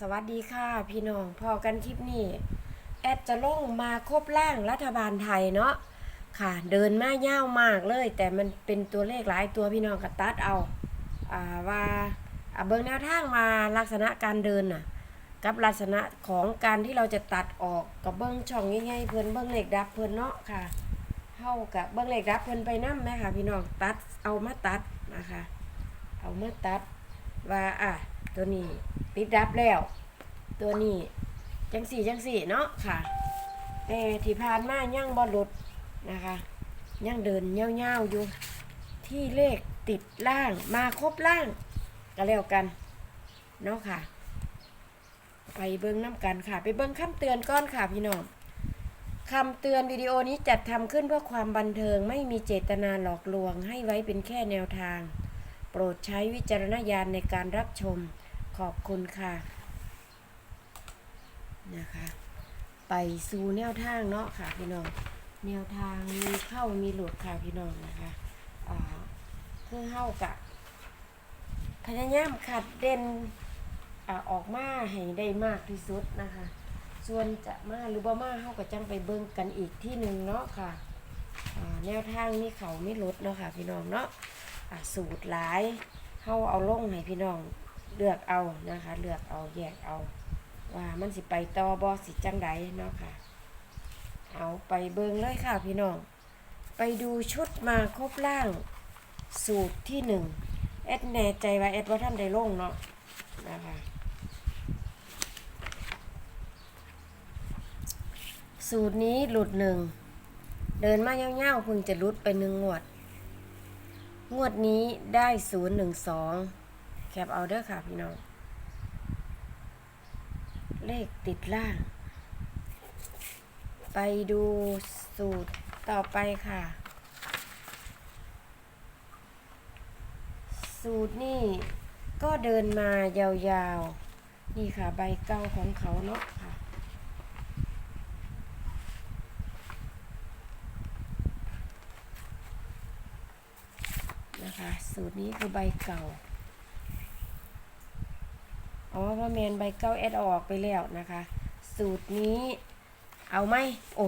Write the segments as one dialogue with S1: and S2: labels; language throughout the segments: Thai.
S1: สวัสดีค่ะพี่น้องพอกันคลิปนี้แอดจะลงมาครบร่างรัฐบาลไทยเนาะค่ะ เดินมาย่าวมากเลย แต่มันเป็นตัวเลขหลายตัวพี่น้องก็ตัดเอาอ่าว่าเบิ่งแนวทางมาลักษณะการเดินน่ะกับลักษณะของการที่เราจะตัดออกกับเบิ้งช่องง่ายๆเพิ่นเบิ้งเหล็กดับเพิ่นเนาะค่ะเท่ากับเบิ้งเหล็กดับเพิ่นไปนำไหมค่ะพี่น้องตัดเอามาตัดนะคะ เอามาตัด ว่าอะตัวนี้ติดดับแล้ว ตัวนี้จังสี่จังสี่เนาะค่ะแต่ที่ผ่านมายังบอลดนะคะยังเดินเงี้ยวๆอยู่ ที่เลขติดล่างมาครบล่างก็แล้วกันเนาะค่ะ ไปเบิ้งน้ำกันค่ะ ไปเบิ้งคำเตือนก้อนค่ะพี่น้องคำเตือนวิดีโอนี้จัดทำขึ้นเพื่อความบันเทิงไม่มีเจตนาหลอกลวงให้ไว้เป็นแค่แนวทาง ปรดใช้วิจารณญาณในการรับชมขอบคุณค่ะนะคะ ไปสู่แนวทางเนาะค่ะพี่น้องแนวทางมีเข้ามีหลุดค่ะพี่น้องนะคะคือเข้ากะพยายามขัดเด่นอออกมาให้ได้มากที่สุดนะคะ ส่วนจะมาหรือบ่มาเฮาก็จังไปเบิ่งกันอีกที่หนึ่งเนาะค่ะแนวทางนี้เขาไม่ลดเนาะค่ะพี่น้องเนาะ สูตรหลายเฮาเอาลงให้พี่น้องเลือกเอานะคะ เลือกเอาแยกเอา ว่ามันสิไปต่อบ่สิจังใดเนาะค่ะ เอาไปเบิ่งเลยค่ะพี่น้อง ไปดูชุดมาครบล่าง สูตรที่หนึ่งแอดแน่ใจว่าแอดว่าท่านได้ลงเนาะนะคะสูตรนี้หลุดหนึ่ง เดินมาเง่าวๆเพิ่งจะหลุดไปหนึ่งงวด งวดนี้ได้ศูนย์หนึ่งสองแคปเอาเด้อค่ะพี่น้อง เลขติดล่าง ไปดูสูตรต่อไปค่ะ สูตรนี่ก็เดินมายาวๆ นี่ค่ะใบเก้าของเขาเนาะค่ะ นะคะ สูตรนี้คือใบเก่าอ๋อพราะแมนใบเก้าแอดออกไปแล้วนะคะ สูตรนี้เอาไหมโอ้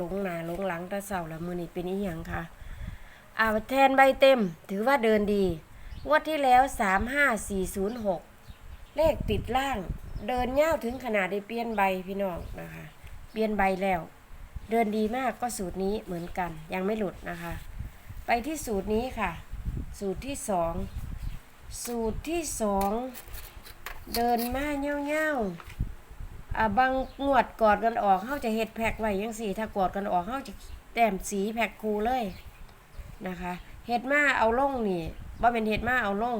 S1: ลงหนาลงหลังตะเสาละมือนี่เป็นอีหยังค่ะอ่าแทนใบเต็มถือว่าเดินดีงวดที่แล้ว 35406 เลขติดล่าง เดินเง่าวถึงขนาดได้เปลี่ยนใบพี่น้องนะคะ เปลี่ยนใบแล้ว เดินดีมากก็สูตรนี้เหมือนกัน ยังไม่หลุดนะคะ ไปที่สูตรนี้ค่ะ สูตรที่สองสูตรที่สองเดินมาเง่าเง่าๆอ่าบางงวดกอดกันออกเขาจะเฮ็ดแพ็กไว้ยังสี่ ถ้ากอดกันออกเขาจะแต้มสีแพ็กคูเลยนะคะเฮ็ดมาเอาลงนี่ว่าเป็นเฮ็ดมาเอาลง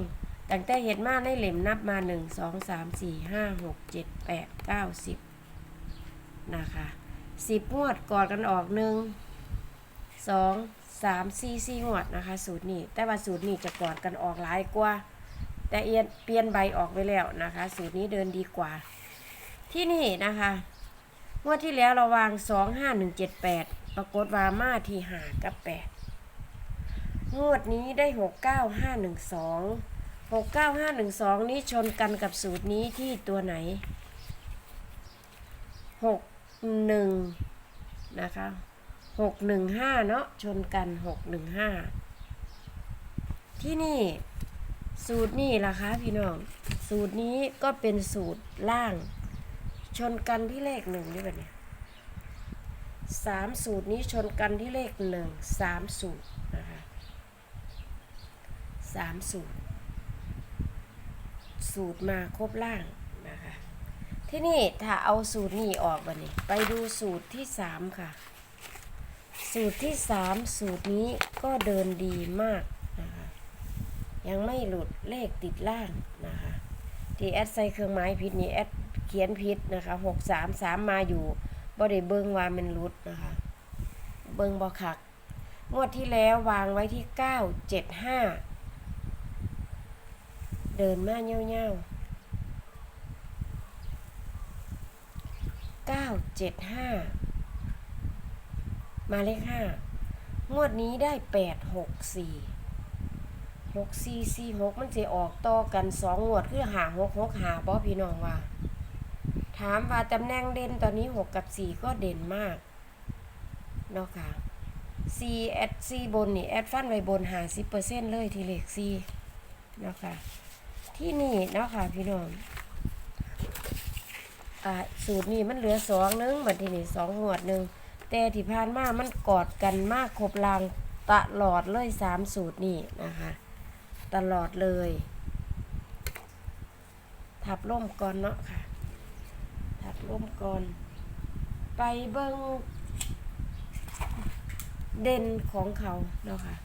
S1: ตั้งแต่เฮ็ดมาในเหล่มนับมาหนึ่งสองสามสี่ห้าหกเจ็ดแปดเก้าสิบนะคะสิบงวดกอดกันออกหนึ่งสอง สามสี่สี่งวดนะคะ สูตรนี้ แต่ว่าสูตรนี้จะกอดกันออกหลายกว่า แต่เอียนเปลี่ยนใบออกไปแล้วนะคะ สูตรนี้เดินดีกว่า ที่นี่นะคะงวดที่แล้วเราวางสองห้าหนึ่งเจ็ดแปดปรากฏว่ามาที่หากับแปดงวดนี้ได้หกเก้าห้าหนึ่งสองหกเก้าห้าหนึ่งสองนี้ชนกันกับสูตรนี้ที่ตัวไหนหกหนึ่งนะคะ หกหนึ่งห้าเนาะชนกันหกหนึ่งห้าที่นี่ สูตรนี่ล่ะคะพี่น้อง สูตรนี้ก็เป็นสูตรล่าง ชนกันที่เลขหนึ่งนี่แบบนี้สามสูตรนี้ชนกันที่เลขหนึ่งสามสูตรนะคะสามสูตร สูตรมาครบล่างนะคะที่นี่ถ้าเอาสูตรนี้ออกบันนี้ไปดูสูตรที่สามค่ะ สูตรที่สามสูตรนี้ก็เดินดีมากนะคะ ยังไม่หลุดเลขติดล่างนะคะ ที่แอดใส่เครื่องหมายผิดนี่แอดเขียนผิดนะคะหกสามสามมาอยู่บ่ได้เบิงว่ามันหลุดนะคะ เบิงบ่คัก งวดที่แล้ววางไว้ที่เก้าเจ็ดห้าเดินมาเงี้ยวๆเก้าเจ็ดห้า มาเลขห้างวดนี้ได้แปดหกสี่หกสี่สี่หกมันจะออกต่อกันสองงวดคือหาหกหกหาบอพี่น้องว่า ถามว่าตำแหน่งเด่นตอนนี้6กับ4ก็เด่นมากเนาะค่ะ C แอด C บนนี่แอดฟันไว้บนหา10%เซ็นต์เลยทีเลข C เนาะค่ะที่นี่เนาะค่ะพี่น้องอ่าสูตรนี้มันเหลือสองนึงบัดทีนี้สองหวดหนึ่ง แต่ที่ผ่านมามันกอดกันมากครบรางตลอดเลยสามสูตรนี่นะคะ ตลอดเลยทับร่มก่อนเนาะค่ะทับร่มก่อน ไปเบิ้งเด่นของเขาเนาะค่ะ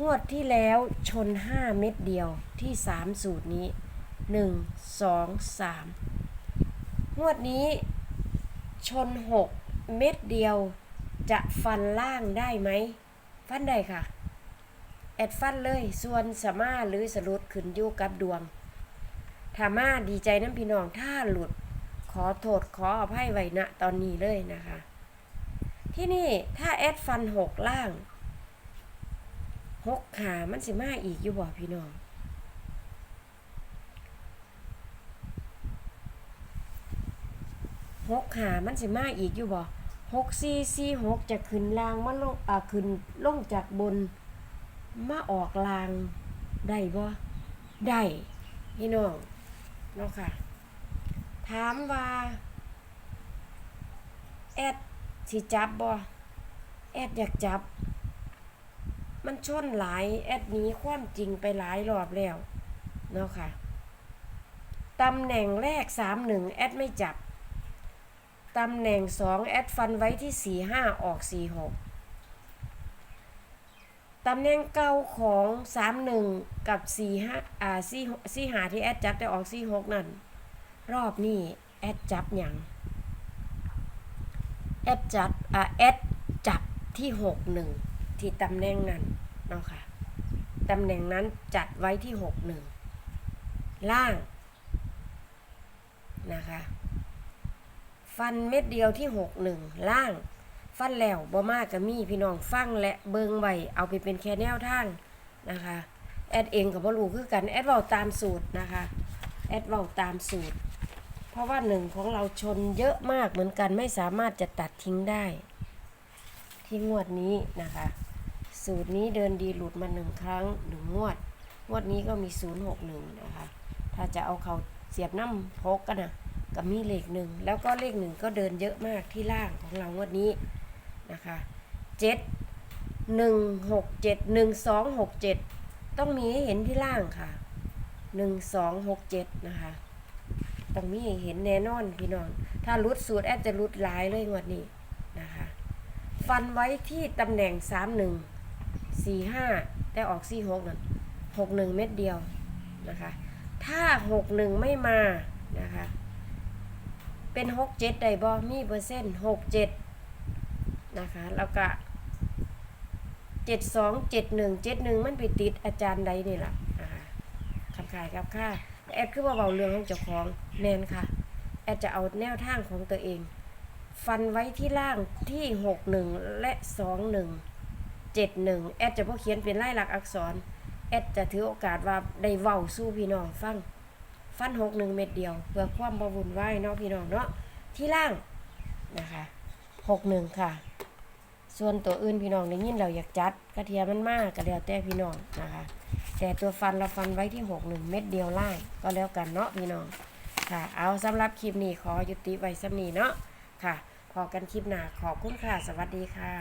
S1: งวดที่แล้วชน5เม็ดเดียวที่3สูตรนี้1 2 3งวดนี้ชน6 เม็ดเดียวจะฟันล่างได้ไหม ฟันได้ค่ะ แอดฟันเลย ส่วนสมาหรือสรุดขึ้นอยู่กับดวงถ้ามาดีใจน้ำพี่น้องถ้าหลุดขอโทษขออภัยไว้ณตอนนี้เลยนะคะ ที่นี่ถ้าแอดฟันหกล่างหกขามันสิมาอีกอยู่บ่พี่น้อง หกขามันสิมาอีกอยู่บ่หกสี่สี่หกจะขึ้นลางมาลงอ่าขึ้นลงจากบน มาออกลางได้บ่ได้พี่น้องเนาะค่ะ ถามว่า แอดสิจับบ่แอดอยากจับ มันชนหลายแอดนี้ความจริงไปหลายรอบแล้วเนาะค่ะตำแหน่งแรกสามหนึ่งแอดไม่จับ ตำแหน่งสองแอดฟันไว้ที่สี่ห้าออกสี่หกตำแหน่งเก่าของสามหนึ่งกับสี่ห้าอ่าสี่สี่หาที่แอดจับแต่ออกสี่หกนั่น รอบนี้แอดจับอย่างแอดจับ อ่าแอดจับที่หกหนึ่งที่ตำแหน่งนั้นเนาะค่ะ ตำแหน่งนั้นจัดไว้ที่หกหนึ่งล่างนะคะ ฟันเม็ดเดียวที่หกหนึ่งล่าง ฟันแล้วบ่มากกับมีพี่น้องฟังและเบิงไว้เอาไปเป็นแค่แนวทางนะคะ แอดเองกับบ่รู้คือกันแอดเว้าตามสูตรนะคะ แอดเว้าตามสูตร เพราะว่าหนึ่งของเราชนเยอะมากเหมือนกันไม่สามารถจะตัดทิ้งได้ ที่งวดนี้นะคะ สูตรนี้เดินดีหลุดมาหนึ่งครั้งหนึ่งงวด งวดนี้ก็มี 061 นะคะ ถ้าจะเอาเขาเสียบน้ำพกกันนะ ก็มีเลขหนึ่งแล้วก็เลขหนึ่งก็เดินเยอะมากที่ล่างของเรางวดนี้นะคะเจ็ดหนึ่งหกเจ็ดหนึ่งสองหกเจ็ดต้องมีให้เห็นที่ล่างค่ะหนึ่งสองหกเจ็ดนะคะต้องมีให้เห็นแน่นอนพี่น้อง ถ้ารุดสูตรแอดจะรุดหลายเลยงวดนี้นะคะฟันไว้ที่ตำแหน่งสามหนึ่งสี่ห้าแต่ออกสี่หกนั่นหกหนึ่งเม็ดเดียวนะคะ ถ้าหกหนึ่งไม่มานะคะ เป็นหกเจ็ดได้บอมีเปอร์เซ็นต์หกเจ็ดนะคะ แล้วก็เจ็ดสองเจ็ดหนึ่งเจ็ดหนึ่งมันไปติดอาจารย์ใดนี่แหละนะคะคำขายครับค่าแอดคือว่าเบาเรื่องของเจ้าของแมนค่ะ แอดจะเอาแนวทางของตัวเอง ฟันไว้ที่ล่างที่หกหนึ่งและสองหนึ่งเจ็ดหนึ่งแอดจะพอเขียนเป็นลายลักษณ์อักษร แอดจะถือโอกาสว่าได้เว้าสู้พี่น้องฟัง ฟันหกหนึ่งเม็ดเดียว เพื่อความบวุ่นวายเนาะพี่น้องเนาะที่ล่างนะคะหกหนึ่งค่ะ ส่วนตัวอื่นพี่น้องได้ยินเราอยากจัดกระเทียมมันมากกระเดียวแต่พี่น้องนะคะ แต่ตัวฟันเราฟันไว้ที่หกหนึ่งเม็ดเดียวล่างก็แล้วกันเนาะพี่น้องค่ะ เอาสำหรับคลิปนี้ขอยุติไว้สำนีเนาะค่ะพอกันคลิปหน้าขอบคุณค่ะ สวัสดีค่ะ